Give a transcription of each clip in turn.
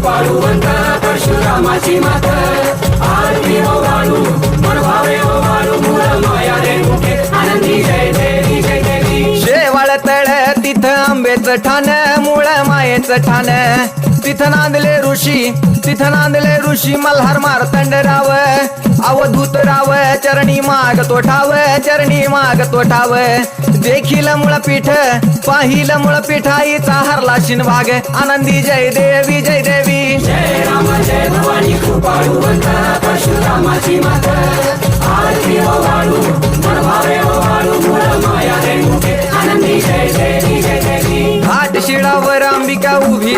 भवानी कृपाळूवंत परशुरामाची मात. आरती ओ वाळू मन भावे वाळू मूळ माया रे मुखे. आनंदी जय देवी जय देवी शेवाळ तळ तिथं आंबेचं ठाण मूळ मायेचं ठाण. तिथं नांदले ऋषी तिथं नांदले ऋषी मल्हार मारतंड राव अवधूत राव चरणी माग तो ठाव चरणी माग तो ठाव देखील मुळपीठ पाहिलं मुळपीठ आईचा हरला शिनभाग आनंदी जय देवी जय देवी. जय राम जय भवानी कृपाळू परशुरामाची माता आरती वाळू मन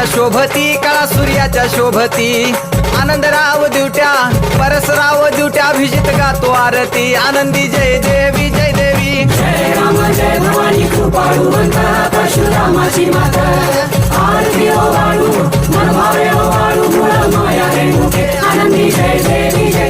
सूर्याच्या शोभती कळा सूर्याच्या शोभती. आनंदराव दिवट्या परसराव दिवट्या अभिजित गातो आरती. आनंदी जय देवी जय देवी. जय राम जय भवानी परशुरामाची आरती ओ वाळू ओ वाळू आनंदी जय देवी जय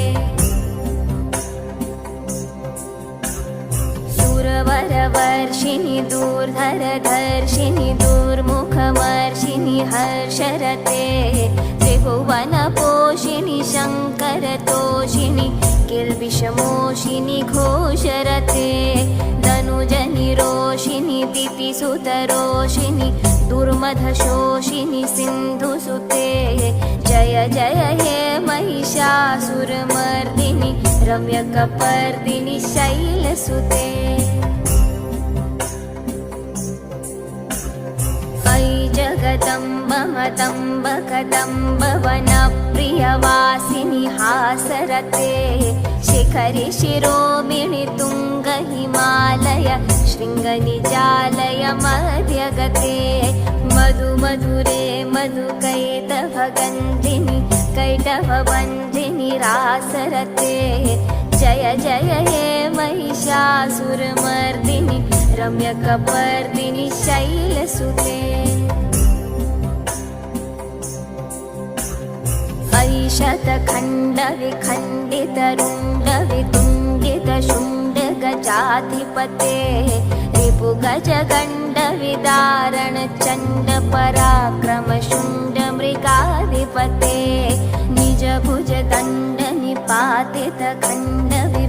सुरवर दूरवर्षिणि दूर्धरधर्षिणि दूर्मुखमर्षिणि हर्षरते त्रिभुवनपोषिणि शङ्करतोषिणि किल्बिषमोषिनि घोषरते दनुजनिरोषिणि दितिसुतरोषिणि दुर्मधशोषिनि सिन्धुसुते जय जय हे महिषासुरमर्दिनि रम्यकपर्दिनि शैलसुते मतम्ब कदम्ब वनप्रियवासिनि हासरते। शिखरि शिरोमिणि तुङ्ग हिमालय शृङ्गनिजालय मध्यगते मधु मधुरे मधुकैटभगन्धिनि कैटभबन्धिनि रासरते। जय जय हे महिषासुरमर्दिनि रम्यकपर्दिनि शैलसुते खण्डविखण्डितरुण्डवितुण्डित शुण्ड गजाधिपते रिपु गज दण्डविदारणचण्ड पराक्रम शुण्ड मृगाधिपते निज भुज दण्ड निपातित खण्डवि